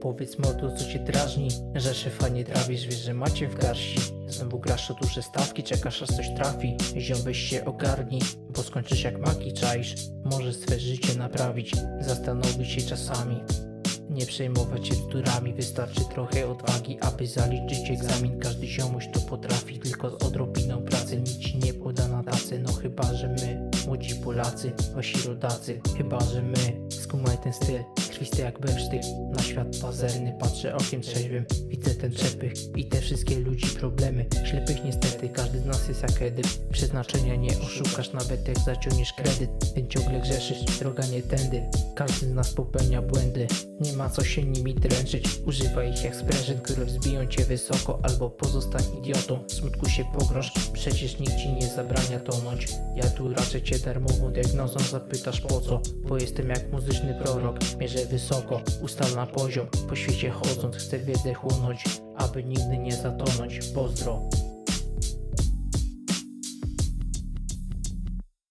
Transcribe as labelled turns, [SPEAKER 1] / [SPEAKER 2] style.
[SPEAKER 1] Powiedz mordo, co cię drażni Że szefa nie trawisz, wiesz, że macie w garści. Znowu grasz o duże stawki, czekasz aż coś trafi. Ziom weź się ogarnij, bo skończysz jak maki czaisz. Możesz swe życie naprawić, zastanowić się czasami nie przejmować się bzdurami, wystarczy trochę odwagi, aby zaliczyć egzamin. Każdy ziomuś to potrafi, tylko z odrobiną pracy nic ci nie poda na tacy. No chyba, że my, młodzi Polacy, wasi rodacy, chyba, że my, skumaj ten styl, krwisty jak besztyk. Na świat pazerny patrzę okiem trzeźwym, widzę ten przepych i te wszystkie ludzi problemy. Każdy z nas jest jak Edyp. Przeznaczenia nie oszukasz, nawet jak zaciągniesz kredyt. Ten ciągle grzeszysz, droga nie tędy. Każdy z nas popełnia błędy, nie ma co się nimi dręczyć. Używaj ich jak sprężyn, które wzbiją cię wysoko, albo pozostań idiotą. W smutku się pogrąż, przecież nikt ci nie zabrania tonąć. Ja tu raczej cię darmową diagnozą zapytasz po co, bo jestem jak muzyczny prorok. Mierzę wysoko, ustal na poziom. Po świecie chodząc, chcę wiedzę chłonąć, aby nigdy nie zatonąć. Pozdro.